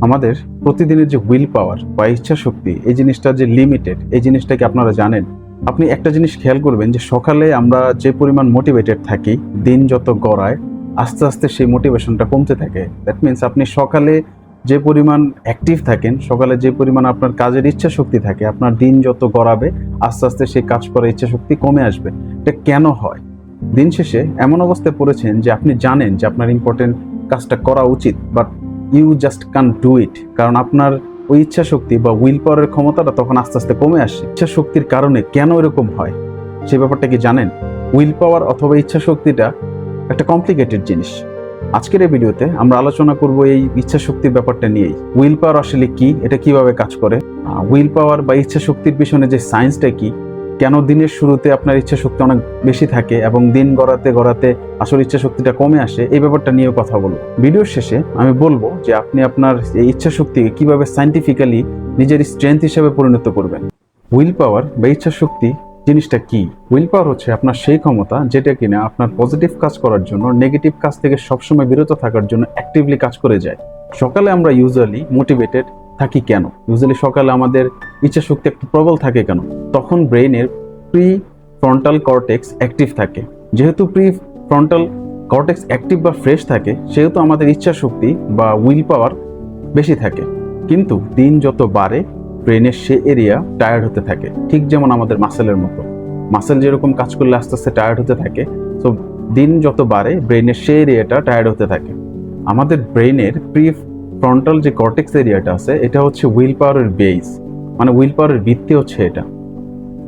আমাদের প্রতিদিনের যে উইল পাওয়ার বা ইচ্ছা শক্তি, এই জিনিসটা যে লিমিটেড এই জিনিসটা কি আপনারা জানেন? আপনি একটা জিনিস খেয়াল করবেন যে সকালে আমরা যে পরিমাণ মোটিভেটেড থাকি, দিন যত গড়ায়, আস্তে আস্তে সেই মোটিভেশনটা কমতে থাকে। দ্যাট মিনস আপনি সকালে যে পরিমাণ অ্যাক্টিভ থাকেন, সকালে যে পরিমাণ আপনার কাজের ইচ্ছা শক্তি থাকে, আপনার দিন যত গড়াবে, আস্তে আস্তে সেই কাজ করার ইচ্ছা শক্তি কমে আসবে। এটা কেন হয়? দিন শেষে এমন অবস্থায় পড়েছেন যে আপনি জানেন যে আপনার ইম্পর্টেন্ট কাজটা করা উচিত but you just can do it কারণ আপনার ওই ইচ্ছা শক্তি বা উইল পাওয়ারের ক্ষমতাটা তখন আস্তে আস্তে কমে আসে। ইচ্ছা শক্তির কারণে কেন এরকম হয়? সেই ব্যাপারটা কি জানেন? উইল পাওয়ার অথবা ইচ্ছা শক্তিটা একটা কমপ্লিকেটেড জিনিস। আজকের এই ভিডিওতে আমরা আলোচনা করব এই ইচ্ছা শক্তির ব্যাপারটা নিয়েই। উইল পাওয়ার আসলে কি? এটা কীভাবে কাজ করে? উইল পাওয়ার বা ইচ্ছা শক্তির পিছনে যে সায়েন্সটা কি? কেন দিনের শুরুতে আপনার ইচ্ছা শক্তি অনেক বেশি থাকে এবং দিন গড়াতে গড়াতে আসল ইচ্ছা শক্তিটা কমে আসে? এই ব্যাপারটা নিয়েও কথা বলব। ভিডিওর শেষে আমি বলব যে আপনি আপনার এই ইচ্ছা শক্তিকে কীভাবে সাইন্টিফিক্যালি নিজের স্ট্রেংথ হিসেবে পরিণত করবেন। উইল পাওয়ার বা ইচ্ছা শক্তি জিনিসটা কি? উইল পাওয়ার হচ্ছে আপনার সেই ক্ষমতা যেটা কিনা আপনার পজিটিভ কাজ করার জন্য নেগেটিভ কাজ থেকে সবসময় বিরত থাকার জন্য অ্যাক্টিভলি কাজ করে যায়। সকালে আমরা ইউজুয়ালি মোটিভেটেড থাকি কেন? ইউজুয়ালি সকালে আমাদের ইচ্ছা শক্তি একটু প্রবল থাকে কেন? তখন ব্রেইনের প্রি ফ্রন্টাল কর্টেক্স অ্যাক্টিভ থাকে। যেহেতু প্রি ফ্রন্টাল কর্টেক্স অ্যাক্টিভ বা ফ্রেশ থাকে, সেহেতু আমাদের ইচ্ছা শক্তি বা উইল পাওয়ার বেশি থাকে। কিন্তু দিন যত বাড়ে ব্রেনের সে এরিয়া টায়ার্ড হতে থাকে। ঠিক যেমন আমাদের মাসেলের মতো। মাসেল যেরকম কাজ করলে আস্তে আস্তে টায়ার্ড হতে থাকে সো দিন যত বাড়ে ব্রেনের সে এরিয়াটা টায়ার্ড হতে থাকে। আমাদের ব্রেনের প্রি ফ্রন্টাল যে কর্টেক্স এরিয়াটা আছে, এটা হচ্ছে উইল পাওয়ারের বেস মানে উইল পাওয়ারের ভিত্তি হচ্ছে এটা।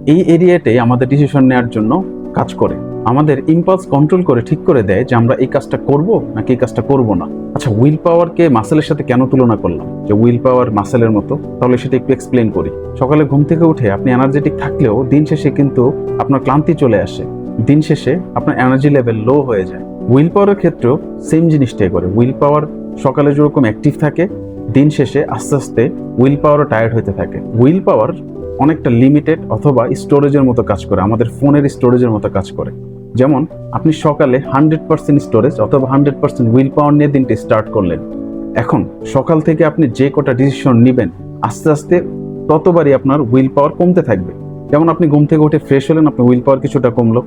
এই এরিয়াটাই আমাদের ডিসিশন নেওয়ার জন্য কাজ করে। আমাদের ইম্পালস কন্ট্রোল করে, ঠিক করে দেয় যে আমরা এই কাজটা করব নাকি এই কাজটা করব না। আচ্ছা উইল পাওয়ারকে মাসেলের সাথে কেন তুলনা করলাম? যে উইল পাওয়ার মাসেলের মতো। তাহলে সেটা একটু এক্সপ্লেন করি। সকালে ঘুম থেকে উঠে আপনি এনার্জেটিক থাকলেও দিন শেষে কিন্তু আপনার ক্লান্তি চলে আসে। দিন শেষে আপনার এনার্জি লেভেল লো হয়ে যায়। উইল পাওয়ারের ক্ষেত্রেও সেম জিনিসটাই করে। উইল পাওয়ার সকালে যেরকম অ্যাক্টিভ থাকে, দিন শেষে আস্তে আস্তে উইল পাওয়ারও টায়ার্ড হতে থাকে। উইল পাওয়ার অনেকটা লিমিটেড অথবা স্টোরেজের মতো কাজ করে, আমাদের ফোনের স্টোরেজের মতো কাজ করে। যেমন, আপনি সকালে হান্ড্রেড পার্সেন্ট স্টোরেজ অথবা হান্ড্রেড পার্সেন্ট উইল পাওয়ার নিয়ে দিনটি স্টার্ট করলেন। এখন, সকাল থেকে আপনি যে কটা ডিসিশন নেবেন, আস্তে আস্তে ততবারই আপনার উইল পাওয়ার কমতে থাকবে। যেমন, আপনি ঘুম থেকে উঠে ফ্রেশ হলেন, আপনার উইল পাওয়ার কিছুটা কমলো।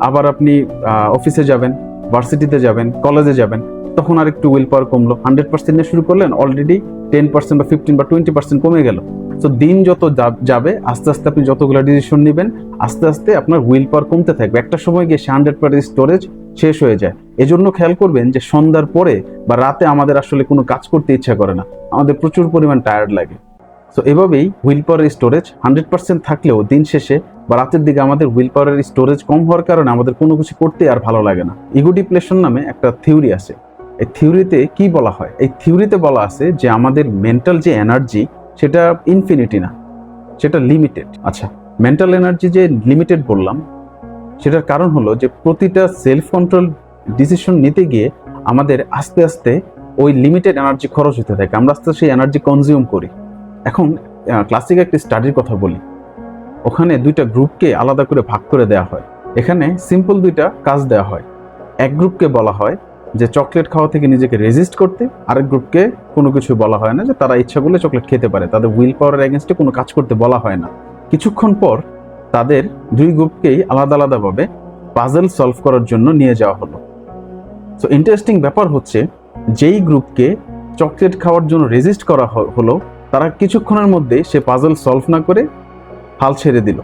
আবার আপনি অফিসে যাবেন ভার্সিটিতে যাবেন কলেজে যাবেন তখন আর একটু উইল পাওয়ার কমলো। হান্ড্রেড পার্সেন্ট নিয়ে শুরু করলেন অলরেডি টেন পার্সেন্ট বা ফিফটিন বা টোয়েন্টি পার্সেন্ট কমে গেল। তো দিন যত যাবে আস্তে আস্তে আপনি যতগুলো ডিসিশন নেবেন, আস্তে আস্তে আপনার উইল পাওয়ার কমতে থাকবে। একটা সময় গিয়ে সে হান্ড্রেড পার্সেন্ট স্টোরেজ শেষ হয়ে যায়। এজন্য খেয়াল করবেন যে সন্ধ্যার পরে বা রাতে আমাদের আসলে কোনো কাজ করতে ইচ্ছা করে না। আমাদের প্রচুর পরিমাণ টায়ার্ড লাগে। সো এভাবেই হুইল পাওয়ারের স্টোরেজ হান্ড্রেড পার্সেন্ট থাকলেও দিন শেষে বা রাতের দিকে আমাদের হুইল পাওয়ারের স্টোরেজ কম হওয়ার কারণে আমাদের কোনো কিছু করতে আর ভালো লাগে না। ইগো ডিপ্লেশন নামে একটা থিওরি আছে। এই থিওরিতে কি বলা হয়? এই থিওরিতে বলা আছে যে আমাদের মেন্টাল যে এনার্জি সেটা ইনফিনিটি না, সেটা লিমিটেড আচ্ছা মেন্টাল এনার্জি যে লিমিটেড বললাম, সেটার কারণ হলো যে প্রতিটা সেলফ কন্ট্রোল ডিসিশন নিতে গিয়ে আমাদের আস্তে আস্তে ওই লিমিটেড এনার্জি খরচ হতে থাকে। আমরা আস্তে সেই এনার্জি কনজিউম করি। এখন ক্লাসিক একটি স্টাডির কথা বলি। ওখানে দুইটা গ্রুপকে আলাদা করে ভাগ করে দেওয়া হয়। এখানে সিম্পল দুইটা কাজ দেওয়া হয়। এক গ্রুপকে বলা হয় যে চকলেট খাওয়া থেকে নিজেকে রেজিস্ট করতে আরেক গ্রুপকে কোনো কিছু বলা হয় না যে তারা ইচ্ছা করলে চকলেট খেতে পারে। তাদের উইল পাওয়ারের এগেনস্টে কোনো কাজ করতে বলা হয় না। কিছুক্ষণ পর তাদের দুই গ্রুপকেই আলাদা আলাদাভাবে পাজেল সলভ করার জন্য নিয়ে যাওয়া হলো। সো ইন্টারেস্টিং ব্যাপার হচ্ছে যেই গ্রুপকে চকলেট খাওয়ার জন্য রেজিস্ট করা হলো, তারা কিছুক্ষণের মধ্যে সে পাজল সলভ না করে হাল ছেড়ে দিল।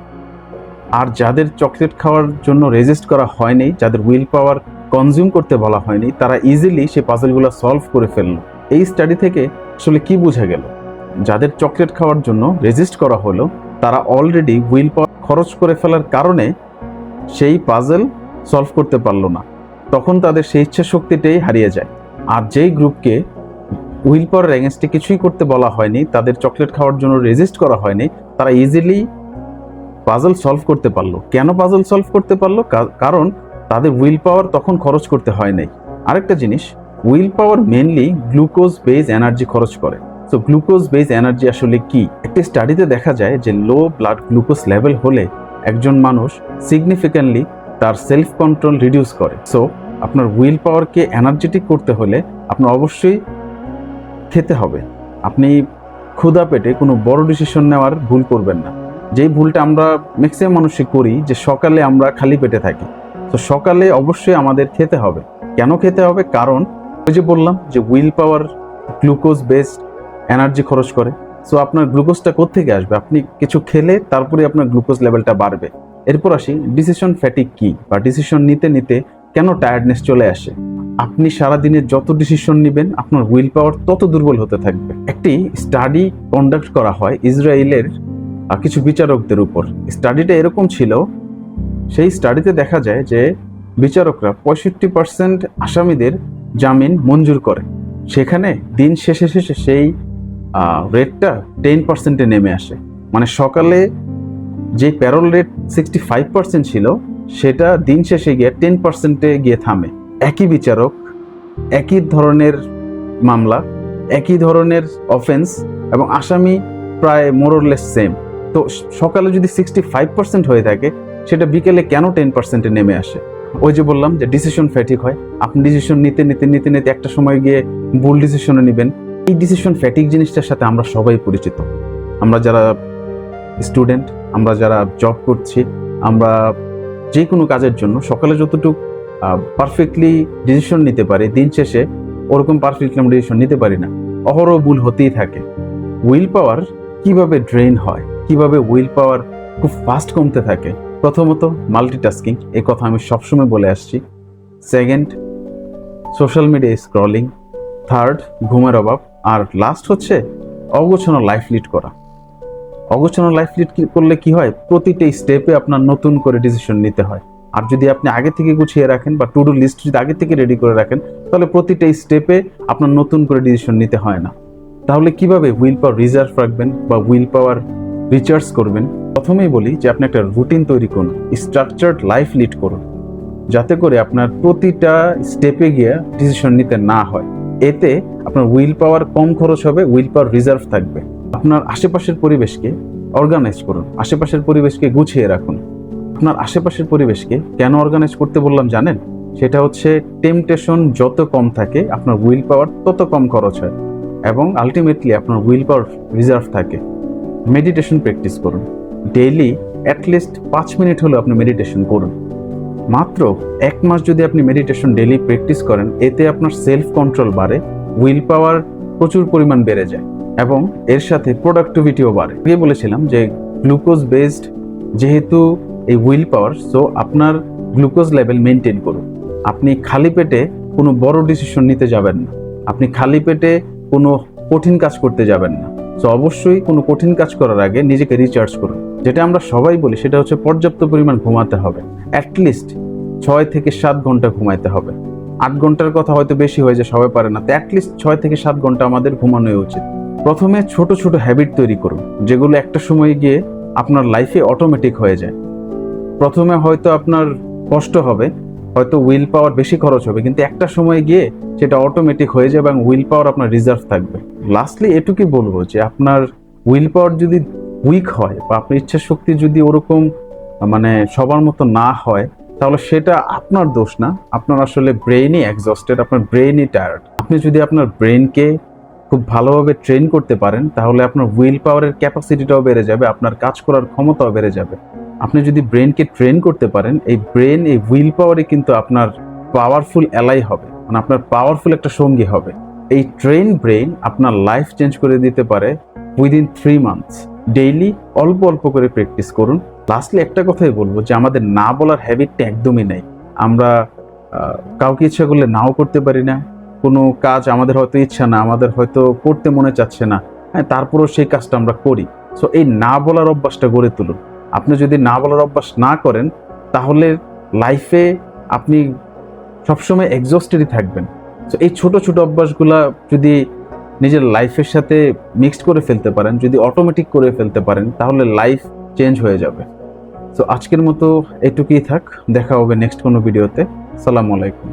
আর যাদের চকলেট খাওয়ার জন্য রেজিস্ট করা হয়নি, যাদের উইল পাওয়ার কনজিউম করতে বলা হয়নি, তারা ইজিলি সে পাজলগুলো সলভ করে ফেলল। এই স্টাডি থেকে আসলে কি বোঝা গেল? যাদের চকলেট খাওয়ার জন্য রেজিস্ট করা হলো, তারা অলরেডি উইল পাওয়ার খরচ করে ফেলার কারণে সেই পাজল সলভ করতে পারল না। তখন তাদের সেই ইচ্ছা শক্তিটাই হারিয়ে যায়। আর যেই গ্রুপকে উইল পাওয়ার এগেনস্টে কিছুই করতে বলা হয়নি, তাদের চকলেট খাওয়ার জন্য রেজিস্ট করা হয়নি, তারা ইজিলি পাজল সলভ করতে পারল। কেন পাজল সলভ করতে পারল? কারণ তাদের উইল পাওয়ার তখন খরচ করতে হয় নাই। আরেকটা জিনিস willpower mainly glucose base energy খরচ করে। সো গ্লুকোজ বেজ এনার্জি আসলে কি? একটি স্টাডিতে দেখা যায় যে লো ব্লাড গ্লুকোজ লেভেল হলে একজন মানুষ সিগনিফিক্যান্টলি তার সেলফ কন্ট্রোল রিডিউস করে। সো আপনার উইল পাওয়ারকে এনার্জেটিক করতে হলে আপনার অবশ্যই খেতে হবে। আপনি ক্ষুধা পেটে কোনো বড় ডিসিশন নেওয়ার ভুল করবেন না। যেই ভুলটা আমরা ম্যাক্সিমাম মানুষই করি যে সকালে আমরা খালি পেটে থাকি। তো সকালে অবশ্যই আমাদের খেতে হবে। কেন খেতে হবে? কারণ ওই যে বললাম যে willpower glucose based energy খরচ করে। সো আপনার গ্লুকোজটা কোত্থেকে আসবে? আপনি কিছু খেলে তারপরে আপনার গ্লুকোজ লেভেলটা বাড়বে। এরপর আসি ডিসিশন ফ্যাটিক কি? বা ডিসিশন নিতে নিতে কেন টায়ার্ডনেস চলে আসে? আপনি সারাদিনে যত ডিসিশন নেবেন, আপনার উইল পাওয়ার তত দুর্বল হতে থাকবে। একটি স্টাডি কন্ডাক্ট করা হয় ইসরায়েলের কিছু বিচারকদের উপর। স্টাডিটা এরকম ছিল সেই স্টাডিতে দেখা যায় যে বিচারকরা পঁয়ষট্টি পার্সেন্ট আসামিদের জামিন মঞ্জুর করে। সেখানে দিন শেষে শেষে সেই রেটটা টেন পার্সেন্টে নেমে আসে। মানে সকালে যে প্যারোল রেট সিক্সটি ফাইভ পার্সেন্ট ছিল, সেটা দিন শেষে গিয়ে টেন পার্সেন্টে গিয়ে থামে। একই বিচারক, একই ধরনের মামলা, একই ধরনের অফেন্স এবং আসামি প্রায় মোরলেস সেম তো সকালে যদি সিক্সটি ফাইভ পার্সেন্ট হয়ে থাকে সেটা বিকেলে কেন টেন পার্সেন্টে নেমে আসে? ওই যে বললাম যে ডিসিশন ফ্যাটিক হয়। আপনি ডিসিশন নিতে নিতে নিতে নিতে একটা সময় গিয়ে ভুল ডিসিশনে নেবেন। এই ডিসিশন ফ্যাটিক জিনিসটার সাথে আমরা সবাই পরিচিত। আমরা যারা স্টুডেন্ট আমরা যারা জব করছি, আমরা যে কোনো কাজের জন্য সকালে যতটুকু পারফেক্টলি ডিসিশন নিতে পারি, দিন শেষে ওরকম পারফেক্টলি আমরা ডিসিশন নিতে পারি না। অহরহ ভুল হতেই থাকে। উইল পাওয়ার কীভাবে ড্রেন হয়, কীভাবে উইল পাওয়ার খুব ফাস্ট কমতে থাকে প্রথমত মাল্টিটাস্কিং এই কথা আমি সবসময় বলে আসছি। Second social media scrolling third ঘুমের অভাব। আর লাস্ট হচ্ছে অগোছানো লাইফ লিড করা। অগোছানো লাইফ লিড করলে কি হয়? প্রতিটা স্টেপে আপনার নতুন করে ডিসিশন নিতে হয়। আর যদি আপনি আগে থেকে গুছিয়ে রাখেন বা টু ডু লিস্ট যদি আগে থেকে রেডি করে রাখেন, তাহলে প্রতিটা স্টেপে আপনার নতুন করে ডিসিশন নিতে হয় না। তাহলে কীভাবে উইল পাওয়ার রিজার্ভ রাখবেন বা উইল পাওয়ার রিচার্জ করবেন? প্রথমেই বলি যে আপনি একটা রুটিন তৈরি করুন স্ট্রাকচার্ড লাইফ লিড করুন, যাতে করে আপনার প্রতিটা স্টেপে গিয়ে ডিসিশন নিতে না হয়। এতে আপনার উইল পাওয়ার কম খরচ হবে উইল পাওয়ার রিজার্ভ থাকবে। আপনার আশেপাশের পরিবেশকে অর্গানাইজ করুন, আশেপাশের পরিবেশকে গুছিয়ে রাখুন। আপনার আশেপাশের পরিবেশকে কেন অর্গানাইজ করতে বললাম জানেন? সেটা হচ্ছে টেম্পটেশন যত কম থাকে, আপনার উইল পাওয়ার তত কম খরচ হয় এবং আলটিমেটলি আপনার উইল পাওয়ার রিজার্ভ থাকে। মেডিটেশন প্র্যাকটিস করুন। ডেইলি অ্যাটলিস্ট পাঁচ মিনিট হলেও আপনি মেডিটেশন করুন। মাত্র এক মাস যদি আপনি মেডিটেশন ডেইলি প্র্যাকটিস করেন, এতে আপনার সেলফ কন্ট্রোল বাড়ে উইল পাওয়ার প্রচুর পরিমাণ বেড়ে যায় এবং এর সাথে প্রোডাক্টিভিটিও বাড়ে। আগে বলেছিলাম যে গ্লুকোজ বেসড যেহেতু এই উইল পাওয়ার সো আপনার গ্লুকোজ লেভেল মেনটেন করুন। আপনি খালি পেটে কোনো বড় ডিসিশন নিতে যাবেন না। আপনি খালি পেটে কোনো কঠিন কাজ করতে যাবেন না। সো অবশ্যই কোনো কঠিন কাজ করার আগে নিজেকে রিচার্জ করুন। যেটা আমরা সবাই বলি, সেটা হচ্ছে পর্যাপ্ত পরিমাণ ঘুমাতে হবে। অ্যাটলিস্ট ছয় থেকে সাত ঘণ্টা ঘুমাইতে হবে। আট ঘণ্টার কথা হয়তো বেশি হয়ে যায়, সবাই পারে না। তো অ্যাটলিস্ট ছয় থেকে সাত ঘণ্টা আমাদের ঘুমানোই উচিত। প্রথমে ছোট ছোট হ্যাবিট তৈরি করুন, যেগুলো একটা সময় গিয়ে আপনার লাইফে অটোমেটিক হয়ে যায়। প্রথমে হয়তো আপনার কষ্ট হবে, হয়তো উইল পাওয়ার বেশি খরচ হবে, কিন্তু একটা সময় গিয়ে সেটা অটোমেটিক হয়ে যাবে এবং উইল পাওয়ার আপনার রিজার্ভ থাকবে। লাস্টলি এটুকুই বলব যে আপনার উইল পাওয়ার যদি উইক হয় বা আপনার ইচ্ছা শক্তি যদি ওরকম মানে সবার মতো না হয়, তাহলে সেটা আপনার দোষ না। আপনার আসলে ব্রেইনই এক্সস্টেড আপনার ব্রেইনই টায়ার্ড আপনি যদি আপনার ব্রেনকে খুব ভালোভাবে ট্রেন করতে পারেন, তাহলে আপনার উইল পাওয়ারের ক্যাপাসিটিটাও বেড়ে যাবে, আপনার কাজ করার ক্ষমতাও বেড়ে যাবে। আপনি যদি ব্রেনকে ট্রেন করতে পারেন, এই ব্রেন এই উইল পাওয়ারে কিন্তু আপনার পাওয়ারফুল অ্যালাই হবে। মানে আপনার পাওয়ারফুল একটা সঙ্গী হবে। এই ট্রেন ব্রেন আপনার লাইফ চেঞ্জ করে দিতে পারে উইদিন থ্রি মান্থস ডেইলি অল্প অল্প করে প্র্যাকটিস করুন। লাস্টলি একটা কথাই বলব যে আমাদের না বলার হ্যাবিটটা একদমই নেই। আমরা কাউকে ইচ্ছা করলে নাও করতে পারি না। কোনো কাজ আমাদের হয়তো ইচ্ছা না, আমাদের হয়তো করতে মনে চাচ্ছে না। হ্যাঁ তারপরেও সেই কাজটা আমরা করি। সো এই না বলার অভ্যাসটা গড়ে তুলুন। আপনি যদি না বলার অভ্যাস না করেন, তাহলে লাইফে আপনি সবসময় এক্সস্টেডই থাকবেন। তো এই ছোট ছোট অভ্যাসগুলা যদি নিজের লাইফের সাথে মিক্সড করে ফেলতে পারেন, যদি অটোমেটিক করে ফেলতে পারেন, তাহলে লাইফ চেঞ্জ হয়ে যাবে। তো আজকের মতো এটুকুই থাক, দেখা হবে নেক্সট কোনো ভিডিওতে সালাম আলাইকুম।